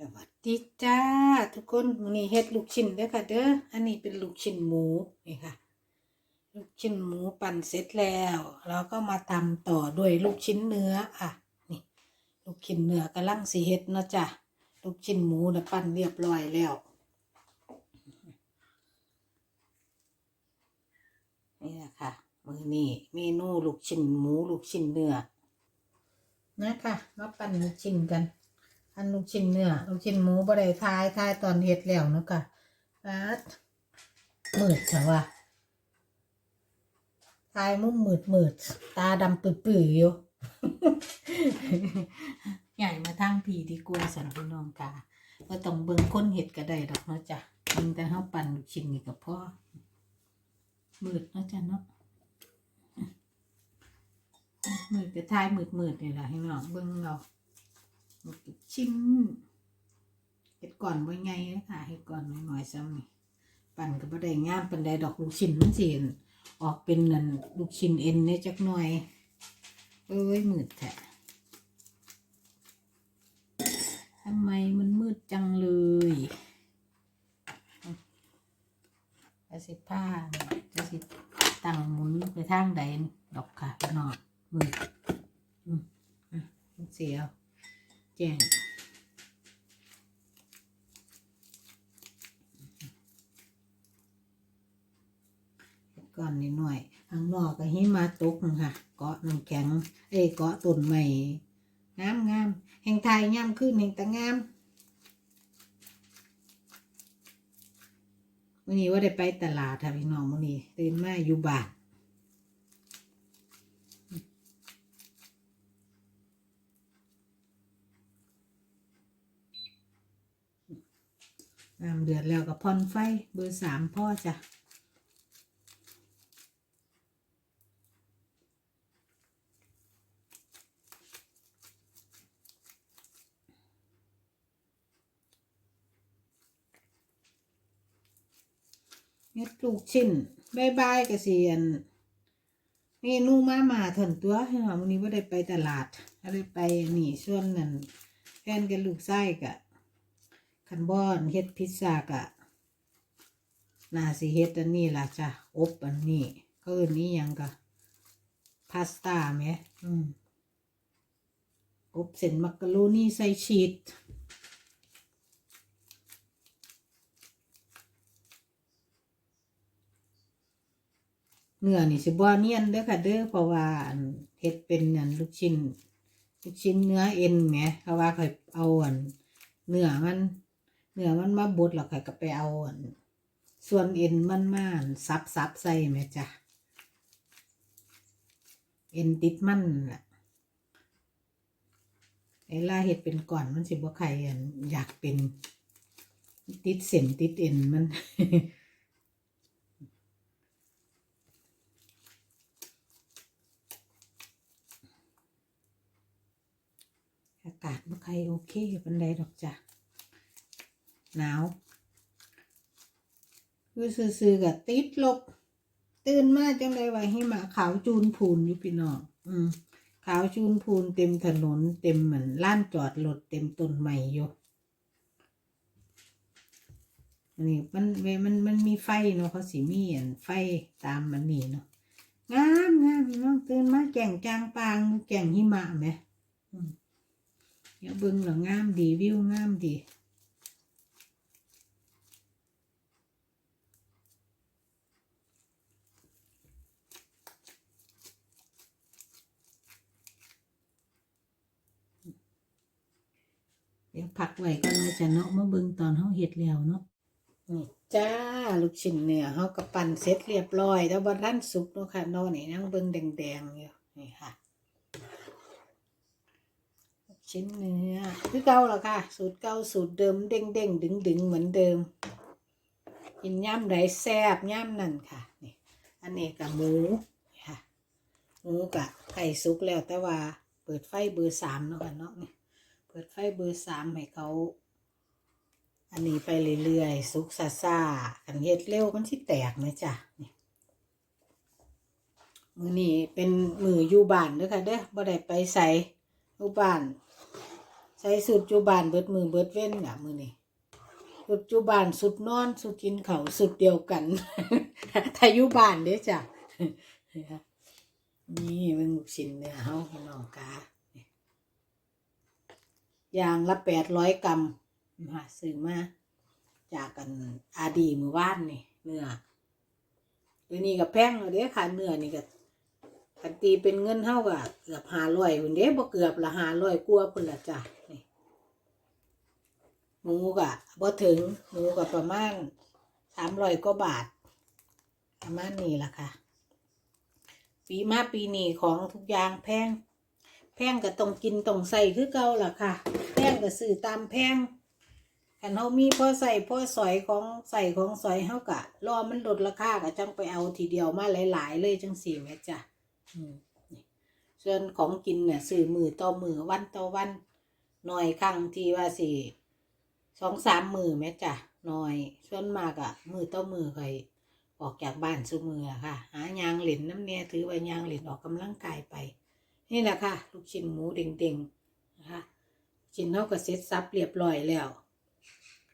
สวัสดีจ้าทุกคนมื้อนี้เฮ็ดลูกชิ้นเด้อค่ะ เด้ออันนี้เป็นลูกชิ้นหมูนี่ค่ะ ลูกชิ้นหมูปั่นเสร็จแล้วเราก็มาทำต่อด้วยลูกชิ้นเนื้อค่ะนี่ ลูกชิ้นเนื้อกำลังสิเฮ็ดเนาะจ้ะลูกชิ้นหมูนะปั่นเรียบร้อยแล้วนี่แหละค่ะมือนี้เมนูลูกชิ้นหมูลูกชิ้นเนื้อนะค่ะมาปั่นลูกชิ้นกัน อันลูกชิ้นเนื้อลูกชิ้นหมูบ่ได้ทายทายตอนเฮ็ดแล้วเนาะค่ะปัดมืดจ้ะว่าทายมุมมืดมืดตาดำปื้อๆอยู่ใหญ่มาทางผีดีกว่าสันพี่น้องค่ะก็ต้องเบิ่งคนเฮ็ดก็ได้ดอกเนาะจ้ะเบิ่งแต่เฮาปั่นลูกชิ้นนี่ก็พอมืดเนาะจ้ะเนาะมืดก็ทายมืดๆนี่แหละพี่น้องเบิ่งเอา ชิ้นเห็ดก่อนไว้ไงค่ะเห็ดก่อนไว้หน่อยๆซ้ำนี่ปั่นก็บ่ได้งามปันใดดอกลูกชิ้นมันสิออกเป็นนั่นลูกชิ้นเอ็นเนี่ยจักหน่อย เอ้ยมืดแท้ทำไมมันมืดจังเลยจะสิผ้าจะสิตังหมุนไปทางใดดอกค่ะนองมืดอืมอะมันเสียว แจ้งก่อนนิดหน่อยข้างนอกก็หิมะตกค่ะ เกาะน้ำแข็ง เอ้เกาะต้นใหม่งามงามแห่งไทยงามขึ้นแห่งตะงามวันนี้ว่าได้ไปตลาดค่ะพี่น้องวันนี้ตื่นมาอยู่บ้าน น้ำเดือดแล้วก็พ่อนไฟเบอร์สามพ่อจ้ะเม็ดลูกชิ้นบายบายกระเสียนเมนูมามาถอนตัวให้หอวันนี้ว่าได้ไปตลาดอะไรไปนี่ส่วนนั่นแฟนกับลูกไส้กะ คันบอนเฮ็ดพิซซ่ากะน่าสิเฮ็ดอันนี้ล่ะจ้ะอบอันนี้ก็อื่นนี้ยังกะพาสต้าไหมอืมอบเส้นมักกะโรนีใส่ชีสเนื้อนี่สิบ่เนียนเด้อค่ะเด้อเพราะว่าเฮ็ดเป็นอันลูกชิ้นลูกชิ้นเนื้อเอ็นแหมเพราะว่าค่อยเอาอันเนื้อมัน เนื้อมันมาบดแล้วค่อยก็ไปเอาส่วนเอ็นมันมาอันซับซับใส่แม่จ้ะเอ็นติดมันน่ะเวลาเห็ดเป็นก่อนมันสิบ่ใครอยากเป็น ติดเส้นติดเอ็นมันอากาศบ่ใครโอเคปันใดดอกจ้ะ หนาวคือซื่อๆกับติดลบ ตื่นมาจังเลยว่าหิมะขาวจูนพูนอยู่พี่น้องอืมขาวจูนพูนเต็มถนนเต็มเหมือนล้านจอดรถเต็มต้นไม้อยู่อันนี้มันเวมันมันมีไฟเนาะเขาสีมีอันไฟตามมันนี่เนาะงามงามพี่น้องตื่นมาแก่งจางปางแก่งหิมะไหมเดี๋ยวเบิ่งแล้วงามดีวิวงามดี เดี๋ยวพักไว้ก่อนนะจะเนาะมาเบิ่งตอนเฮาเฮ็ดแล้วเนาะนี่จ้าลูกชิ้นเนี่ยเฮาก็ปั่นเสร็จเรียบร้อยแล้วบ่ทันสุกเนาะค่ะเนาะนี่นั่งเบิ่งแดงๆอยู่นี่ค่ะชิ้นเนื้อคือเก่าแล้วค่ะ สูตรเก่าสูตรเดิมเด้งเด้งดึงๆเหมือนเดิมกินย่ำไรแซบย่ำนั่นค่ะนี่อันนี้กับหมูค่ะหมูกับไก่สุกแล้วแต่ว่าเปิดไฟเบอร์สามเนาะค่ะเนาะนี่ ปิดไฟเบอร์สามให้เขา อันนี้ไปเรื่อยๆสุกซาซาๆกันเฮ็ดเร็วมันสิแตกไหมจ้ะนี่มือนี้เป็นมืออยู่บ้านเด้อค่ะเด้อบ่ได้ไปใส่อยู่บ้าน ใส่สุดจุบานเบิดมือเบิดเว้นน่ะมือนี่สุดจุบานสุดนอนสุดกินเขาสุดเดียวกันถ้าอยู่บ้านเด้อจ้ะนี่มันลูกชิ้นเนื้อเฮาพี่น้องกา อย่างละแปดร้อยกรัมมาซื้อมาจากกันอาดีมือว่านนี่เนื้อเดี๋ยวนี้ก็แพงแล้วเด้ค่ะเนื้อนี่ก็กันตีเป็นเงินเท่ากับเกือบหาร้อยพุ่นเด้บ่เกือบละหาร้อยกว่าพุ่นละจ้ะนี่หมูก็บ่ถึงหมูก็ประมาณสามร้อยกว่าบาท ประมาณนี้ล่ะค่ะ ปีมาปีนี้ของทุกอย่างแพง แพงก็ต้องกินต้องใส่คือเก่าล่ะค่ะ แพงก็ซื้อตามแพงคันเฮามีพ่อใส่พ่อสอยของใส่ของสอยเฮากะรอมันลดราคาก็จังไปเอาทีเดียวมาหลาย ๆ เลยจังสี่แม่จ้ะอืมส่วนของกินเนี่ยซื้อมือต่อมือวันต่อวันหน่อยครั้งที่ว่าสิสองสามมือแม่จ้ะหน่อยส่วนมากอะมือต่อมือคอยออกจากบ้านซุมืออะค่ะ หายางเหลินน้ำเนี่ยถือว่ายางเหลินออกกำลังกายไป นี่แหละค่ะ ลูกชิ้นหมูเด้งๆนะคะชิ้นเท่ากับเซ็ตซับเรียบร้อยแล้ว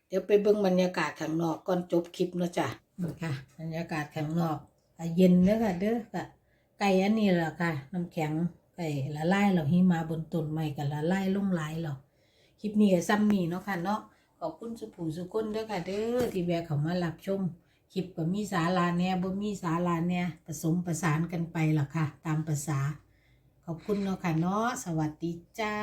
เดี๋ยวไปเบิ่งบรรยากาศข้างนอกก่อนจบคลิปเนาะจ้ะนี่ค่ะ บรรยากาศข้างนอกอะเย็นเด้อค่ะเด้อค่ะไก่อันนี้แหละค่ะน้ำแข็งไก่ละลายเราหิมาบนต้นไม้กับละลายลงหลายเราคลิปนี้ก็ซ้ำนี่เนาะค่ะเนาะขอบคุณสุภูสุคนเด้อค่ะเด้อที่แวะเข้ามารับชมคลิปก็มีสาราแหน่บ่มีสาราแหน่ผสมประสานกันไปล่ะค่ะ ตามภาษา ขอบคุณเนาะค่ะเนาะสวัสดีจ้า